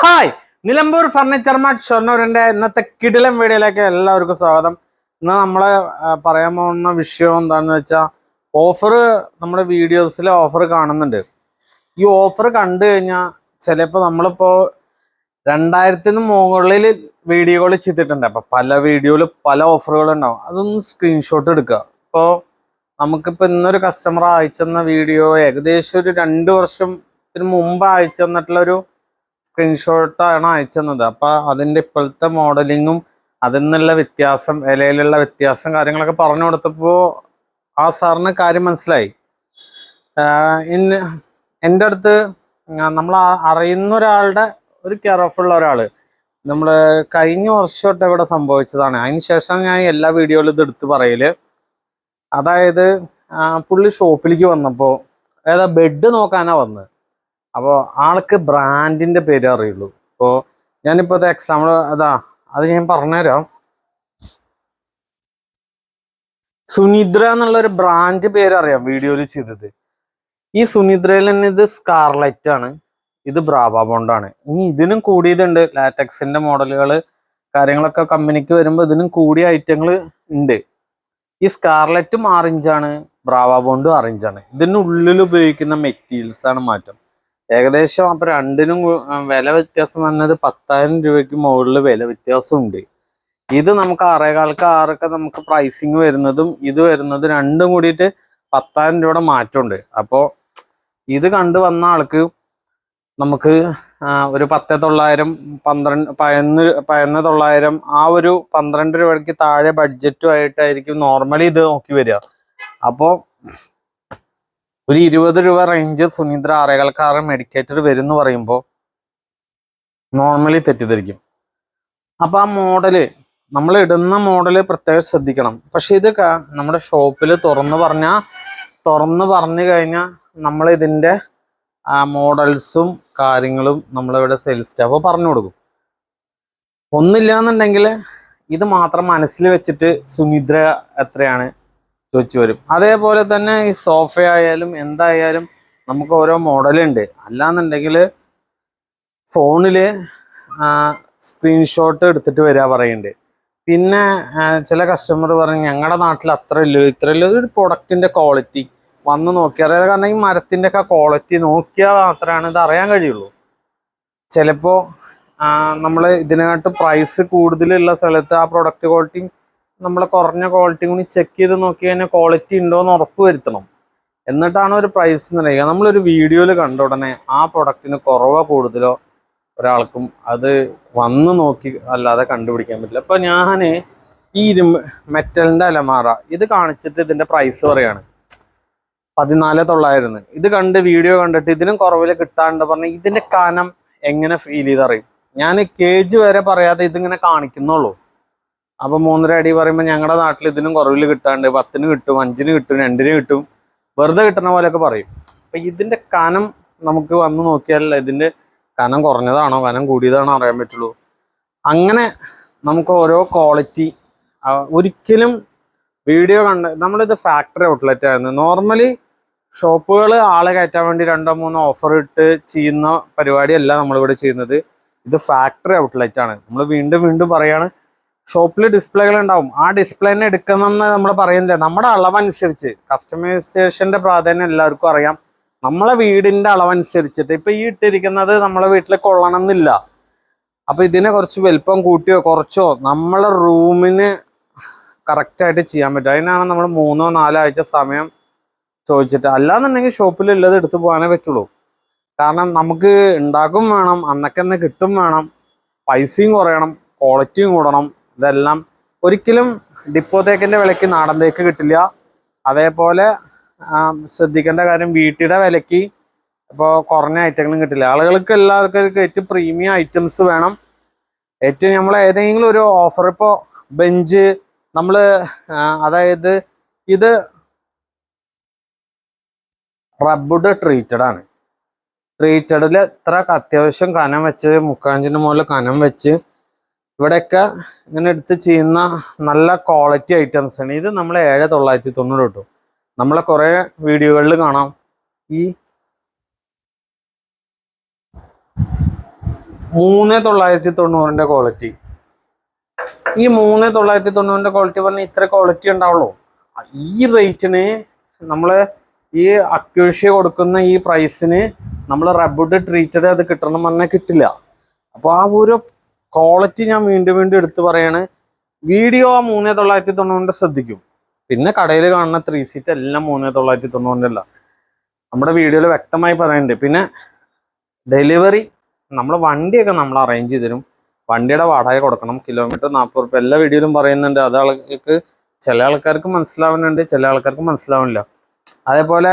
Hi. Nilambur furniture mart ഷൊർണൂരിന്റെ ഇന്നത്തെ കിടിലം വീഡിയോയിലേക്ക് എല്ലാവർക്കും സ്വാഗതം. ഇന്ന് നമ്മളെ പറയാൻ പോകുന്ന വിഷയം എന്താണെന്ന് വെച്ചാൽ ഓഫർ നമ്മുടെ വീഡിയോസിൽ ഓഫർ കാണുന്നുണ്ട്. ഈ ഓഫർ കണ്ടു കഴിഞ്ഞാൽ ചിലപ്പോൾ നമ്മളിപ്പോൾ രണ്ടായിരത്തിന് മുകളിൽ വീഡിയോകൾ ചെയ്തിട്ടുണ്ട്. അപ്പം പല വീഡിയോയിൽ പല ഓഫറുകളുണ്ടാവും അതൊന്ന് സ്ക്രീൻഷോട്ട് എടുക്കുക. ഇപ്പോൾ നമുക്കിപ്പോൾ ഇന്നൊരു കസ്റ്റമർ അയച്ചെന്ന വീഡിയോ ഏകദേശം ഒരു രണ്ട് വർഷത്തിന് മുമ്പ് അയച്ചു തന്നിട്ടുള്ള ഒരു സ്ക്രീൻഷോട്ടാണ് അയച്ചെന്നത്. അപ്പൊ അതിന്റെ ഇപ്പോഴത്തെ മോഡലിങ്ങും അതിൽ നിന്നുള്ള വ്യത്യാസം ഇലയിലുള്ള വ്യത്യാസം കാര്യങ്ങളൊക്കെ പറഞ്ഞു കൊടുത്തപ്പോ ആ സാറിന് കാര്യം മനസ്സിലായി. ഇന്ന് എന്റെ അടുത്ത് നമ്മൾ അറിയുന്ന ഒരാളുടെ ഒരു കെയർഫുള്ള ഒരാൾ. നമ്മൾ കഴിഞ്ഞ വർഷം തൊട്ട് ഇവിടെ സംഭവിച്ചതാണ്. അതിന് ശേഷം ഞാൻ എല്ലാ വീഡിയോയിലും ഇത് എടുത്ത് പറയൽ. അതായത് പുള്ളി ഷോപ്പിലേക്ക് വന്നപ്പോൾ ഏതാ ബെഡ് നോക്കാനാ വന്നത് അപ്പോൾ ആൾക്ക് ബ്രാൻഡിന്റെ പേര് അറിയുള്ളൂ. ഇപ്പോൾ ഞാനിപ്പോൾ എക്സാമ്പിൾ അതാ അത് ഞാൻ പറഞ്ഞുതരാം. സുനിദ്ര എന്നുള്ള ഒരു ബ്രാൻഡ് പേര് അറിയാം വീഡിയോയിൽ ചെയ്തത്. ഈ സുനിദ്രയിൽ തന്നെ ഇത് സ്കാർലൈറ്റ് ആണ് ഇത് ബ്രാവ ബോണ്ടാണ് ഇനി ഇതിനും കൂടിയതുണ്ട് ലാറ്റക്സിന്റെ മോഡലുകൾ കാര്യങ്ങളൊക്കെ കമ്പനിക്ക് വരുമ്പോൾ ഇതിനും കൂടിയ ഐറ്റങ്ങൾ ഉണ്ട്. ഈ സ്കാർലറ്റും ആറിഞ്ചാണ് ബ്രാവ ബോണ്ടും ആറിഞ്ചാണ് ഇതിനുള്ളിൽ ഉപയോഗിക്കുന്ന മെറ്റീരിയൽസ് ആണ് മാറ്റം. ഏകദേശം അപ്പൊ രണ്ടിനും വില വ്യത്യാസം വന്നത് പത്തായിരം രൂപയ്ക്ക് മുകളിൽ വില വ്യത്യാസം ഉണ്ട് ഇത് നമുക്ക് ആറേകാൽക്ക് ആറൊക്കെ നമുക്ക് പ്രൈസിങ് വരുന്നതും ഇത് വരുന്നത് രണ്ടും കൂടിയിട്ട് പത്തായിരം രൂപയുടെ മാറ്റമുണ്ട്. അപ്പോൾ ഇത് കണ്ടു വന്ന ആൾക്ക് നമുക്ക് ഒരു പത്ത് തൊള്ളായിരം പന്ത്രണ്ട് പതിനൊന്ന് പതിനൊന്ന് തൊള്ളായിരം ആ ഒരു പന്ത്രണ്ട് രൂപയ്ക്ക് താഴെ ബഡ്ജറ്റുമായിട്ടായിരിക്കും നോർമലി ഇത് നോക്കി വരിക. അപ്പോൾ ഒരു ഇരുപത് രൂപ റേഞ്ച് സുനിദ്ര ആറേകാൽക്കാരൻ മെഡിക്കേറ്റർ വരും എന്ന് പറയുമ്പോൾ നോർമലി തെറ്റിദ്ധരിക്കും. അപ്പൊ ആ മോഡൽ നമ്മൾ ഇടുന്ന മോഡൽ പ്രത്യേകം ശ്രദ്ധിക്കണം. പക്ഷെ ഇത് നമ്മുടെ ഷോപ്പിൽ തുറന്ന് പറഞ്ഞാൽ തുറന്ന് പറഞ്ഞു കഴിഞ്ഞാൽ നമ്മൾ ഇതിന്റെ മോഡൽസും കാര്യങ്ങളും നമ്മളിവിടെ സെയിൽസ് സ്റ്റാഫ് പറഞ്ഞു കൊടുക്കും. ഒന്നില്ല എന്നുണ്ടെങ്കിൽ ഇത് മാത്രം മനസ്സിൽ വെച്ചിട്ട് സുനിദ്ര എത്രയാണ്? ചോദിച്ചു വരും. അതേപോലെ തന്നെ ഈ സോഫ ആയാലും എന്തായാലും നമുക്ക് ഓരോ മോഡലുണ്ട്. അല്ലാന്നുണ്ടെങ്കിൽ ഫോണിൽ സ്ക്രീൻഷോട്ട് എടുത്തിട്ട് വരിക പറയുന്നുണ്ട് പിന്നെ ചില കസ്റ്റമർ പറഞ്ഞു ഞങ്ങളുടെ നാട്ടിൽ അത്ര ഇല്ല. ഇത്ര ഇല്ല. ഒരു പ്രൊഡക്റ്റിന്റെ ക്വാളിറ്റി വന്ന് നോക്കിയാൽ അതായത് കാരണം ഈ മരത്തിന്റെ ഒക്കെ ക്വാളിറ്റി നോക്കിയാൽ മാത്രമാണ് ഇത് അറിയാൻ കഴിയുള്ളൂ. ചിലപ്പോ നമ്മൾ ഇതിനകത്ത് പ്രൈസ് കൂടുതലുള്ള സ്ഥലത്ത് ആ പ്രൊഡക്റ്റ് ക്വാളിറ്റി നമ്മൾ കുറഞ്ഞ ക്വാളിറ്റി കൂടി ചെക്ക് ചെയ്ത് നോക്കി കഴിഞ്ഞാൽ ക്വാളിറ്റി ഉണ്ടോ എന്ന് ഉറപ്പ് വരുത്തണം. എന്നിട്ടാണ് ഒരു പ്രൈസ് നൽകുക. നമ്മളൊരു വീഡിയോയിൽ കണ്ട ഉടനെ ആ പ്രൊഡക്റ്റിന് കുറവോ കൂടുതലോ ഒരാൾക്കും അത് വന്ന് നോക്കി അല്ലാതെ കണ്ടുപിടിക്കാൻ പറ്റില്ല. അപ്പോൾ ഞാൻ ഈ ഇരുമ്പ് മെറ്റലിന്റെ അലമാറ ഇത് കാണിച്ചിട്ട് ഇതിന്റെ പ്രൈസ് പറയാണ്. പതിനാല് തൊള്ളായിരുന്നു. ഇത് കണ്ട് വീഡിയോ കണ്ടിട്ട് ഇതിനും കുറവിൽ കിട്ടാണ്ട് പറഞ്ഞാൽ ഇതിന്റെ കനം എങ്ങനെ ഫീൽ ചെയ്തറിയും? ഞാൻ കേജ് വരെ പറയാതെ ഇതിങ്ങനെ കാണിക്കുന്നുള്ളൂ. അപ്പൊ മൂന്നര അടി പറയുമ്പോൾ ഞങ്ങളുടെ നാട്ടിൽ ഇതിനും കുറവിൽ കിട്ടാണ്ട് പത്തിന് കിട്ടും അഞ്ചിന് കിട്ടും രണ്ടിന് കിട്ടും. വെറുതെ കിട്ടുന്ന പോലെയൊക്കെ പറയും. അപ്പൊ ഇതിന്റെ കനം നമുക്ക് വന്ന് നോക്കിയാൽ ഇതിന്റെ കനം കുറഞ്ഞതാണോ കനം കൂടിയതാണോ അറിയാൻ പറ്റുള്ളൂ. അങ്ങനെ നമുക്ക് ഓരോ ക്വാളിറ്റി ഒരിക്കലും വീഡിയോ കണ്ട് നമ്മളിത് ഫാക്ടറി ഔട്ട്ലെറ്റ് ആയിരുന്നു. നോർമലി ഷോപ്പുകൾ ആളെ കയറ്റാൻ വേണ്ടി രണ്ടോ മൂന്നോ ഓഫർ ഇട്ട് ചെയ്യുന്ന പരിപാടിയല്ല നമ്മളിവിടെ ചെയ്യുന്നത്. ഇത് ഫാക്ടറി ഔട്ട്ലെറ്റ് ആണ്. നമ്മൾ വീണ്ടും വീണ്ടും പറയാണ് ഷോപ്പിൽ ഡിസ്പ്ലേകൾ ഉണ്ടാവും. ആ ഡിസ്പ്ലേനെ എടുക്കണമെന്ന് നമ്മൾ പറയുന്നില്ല. നമ്മുടെ അളവനുസരിച്ച്. കസ്റ്റമൈസേഷന്റെ പ്രാധാന്യം എല്ലാവർക്കും അറിയാം. നമ്മളെ വീടിന്റെ അളവനുസരിച്ചിട്ട്. ഇപ്പൊ ഈ ഇട്ടിരിക്കുന്നത് നമ്മളെ വീട്ടിൽ കൊള്ളണം എന്നില്ല അപ്പൊ ഇതിനെ കുറച്ച് വലിപ്പം കൂട്ടിയോ കുറച്ചോ നമ്മളെ റൂമിന് കറക്റ്റായിട്ട് ചെയ്യാൻ പറ്റും. അതിനാണ് നമ്മൾ മൂന്നോ നാലോ ആഴ്ച സമയം ചോദിച്ചിട്ട്. അല്ലാന്നുണ്ടെങ്കിൽ ഷോപ്പിൽ ഉള്ളത് എടുത്തു പോകാനേ പറ്റുള്ളൂ. കാരണം നമുക്ക് ഉണ്ടാക്കും വേണം അന്നൊക്കെ കിട്ടും വേണം. പൈസയും കുറയണം ക്വാളിറ്റിയും കൂടണം. ഇതെല്ലാം ഒരിക്കലും ഡിപ്പോ തേക്കിന്റെ വിലയ്ക്ക് നാടൻ തേക്ക് കിട്ടില്ല. അതേപോലെ ശ്രദ്ധിക്കേണ്ട കാര്യം വീട്ടിയുടെ വിലയ്ക്ക് ഇപ്പോൾ കുറഞ്ഞ ഐറ്റങ്ങളും കിട്ടില്ല. ആളുകൾക്ക് എല്ലാവർക്കും ഏറ്റവും പ്രീമിയം ഐറ്റംസ് വേണം. ഏറ്റവും നമ്മൾ ഏതെങ്കിലും ഒരു ഓഫർ ഇപ്പോൾ ബെഞ്ച് നമ്മൾ അതായത് ഇത് റബ്ബുഡ് ട്രീറ്റഡ് ആണ്. ട്രീറ്റഡിൽ എത്ര അത്യാവശ്യം കനം വെച്ച് മുക്കാഞ്ചിന്റെ മുകളിൽ കനം വെച്ച് ഇവിടെയൊക്കെ ഇങ്ങനെ എടുത്ത് ചെയ്യുന്ന നല്ല ക്വാളിറ്റി ഐറ്റംസ് ആണ്. ഇത് നമ്മൾ ഏഴ് തൊള്ളായിരത്തി തൊണ്ണൂറ് കിട്ടും നമ്മളെ കുറെ വീഡിയോകളിൽ കാണാം. ഈ മൂന്ന് തൊള്ളായിരത്തി തൊണ്ണൂറിന്റെ ക്വാളിറ്റി ഈ മൂന്ന് തൊള്ളായിരത്തി തൊണ്ണൂറിന്റെ ക്വാളിറ്റി പറഞ്ഞാൽ ഇത്ര ക്വാളിറ്റി ഉണ്ടാവുള്ളൂ. ഈ റേറ്റിന് നമ്മൾ ഈ അക്യൂഷ്യ കൊടുക്കുന്ന ഈ പ്രൈസിന് നമ്മൾ റബ്ബുഡ് ട്രീറ്റഡ് അത് കിട്ടണം പറഞ്ഞാൽ കിട്ടില്ല. അപ്പോൾ ആ ഒരു ക്വാളിറ്റി ഞാൻ വീണ്ടും വീണ്ടും എടുത്തു പറയാണ്. വീഡിയോ മൂന്ന് തൊള്ളായിരത്തി തൊണ്ണൂറിന്റെ ശ്രദ്ധിക്കും. പിന്നെ കടയിൽ കാണുന്ന ത്രീ സീറ്റ് എല്ലാം മൂന്നേ തൊള്ളായിരത്തി തൊണ്ണൂറിന്റെ അല്ല നമ്മുടെ വീഡിയോയിൽ വ്യക്തമായി പറയുന്നുണ്ട്. പിന്നെ ഡെലിവറി നമ്മൾ വണ്ടിയൊക്കെ നമ്മൾ അറേഞ്ച് ചെയ്ത് തരും. വണ്ടിയുടെ വാടക കൊടുക്കണം. കിലോമീറ്റർ നാൽപ്പത് റുപ്യ. എല്ലാ വീഡിയോയിലും പറയുന്നുണ്ട്. അത് ആൾക്ക് ചില ആൾക്കാർക്ക് മനസ്സിലാവുന്നുണ്ട് ചില ആൾക്കാർക്ക് മനസ്സിലാവുന്നില്ല. അതേപോലെ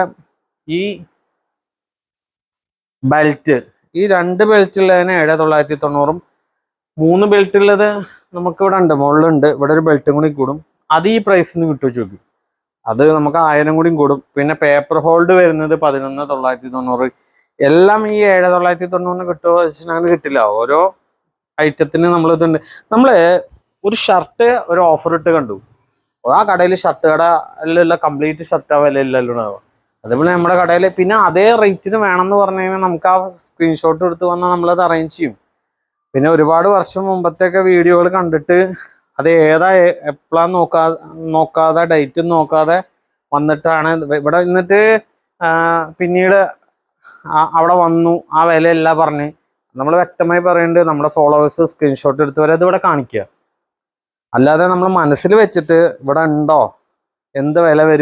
ഈ ബെൽറ്റ് ഈ രണ്ട് ബെൽറ്റ് ഉള്ളതിന് ഏഴ് തൊള്ളായിരത്തി തൊണ്ണൂറും മൂന്ന് ബെൽറ്റ് ഉള്ളത് നമുക്ക് ഇവിടെ ഉണ്ട്. മുകളിലുണ്ട്. ഇവിടെ ഒരു ബെൽറ്റും കൂടി കൂടും. അത് ഈ പ്രൈസിന് കിട്ടുമോ ചോദിക്കും. അത് നമുക്ക് ആയിരം കൂടി കൂടും. പിന്നെ പേപ്പർ ഹോൾഡ് വരുന്നത് പതിനൊന്ന് തൊള്ളായിരത്തി തൊണ്ണൂറ്. എല്ലാം ഈ ഏഴ് തൊള്ളായിരത്തി തൊണ്ണൂറിന് കിട്ടുമോ അങ്ങനെ കിട്ടില്ല. ഓരോ ഐറ്റത്തിന് നമ്മൾ ഇതുണ്ട്. നമ്മൾ ഒരു ഷർട്ട് ഒരു ഓഫർ ഇട്ട് കണ്ടു. ആ കടയിൽ ഷർട്ട് കട എല്ലാം കംപ്ലീറ്റ് ഷർട്ട് വിലയില്ലല്ലോ ഉണ്ടാവുക. അതേപോലെ നമ്മുടെ കടയിൽ പിന്നെ അതേ റേറ്റിന് വേണമെന്ന് പറഞ്ഞു കഴിഞ്ഞാൽ നമുക്ക് ആ സ്ക്രീൻഷോട്ട് എടുത്ത് വന്നാൽ നമ്മളത് അറേഞ്ച് ചെയ്യും. പിന്നെ ഒരുപാട് വർഷം മുമ്പത്തെയൊക്കെ വീഡിയോകൾ കണ്ടിട്ട് അത് ഏതാ എപ്പോഴാന്ന് നോക്കാ നോക്കാതെ ഡേറ്റ് നോക്കാതെ വന്നിട്ടാണ്. ഇവിടെ നിന്നിട്ട് പിന്നീട് അവിടെ വന്നു. ആ വിലയല്ല പറഞ്ഞ്. നമ്മൾ വ്യക്തമായി പറയുന്നുണ്ട് നമ്മുടെ ഫോളോവേഴ്സ് സ്ക്രീൻഷോട്ട് എടുത്ത് വരെ അത് ഇവിടെ കാണിക്കുക അല്ലാതെ നമ്മൾ മനസ്സിൽ വെച്ചിട്ട് ഇവിടെ ഉണ്ടോ? എന്ത് വില വരും?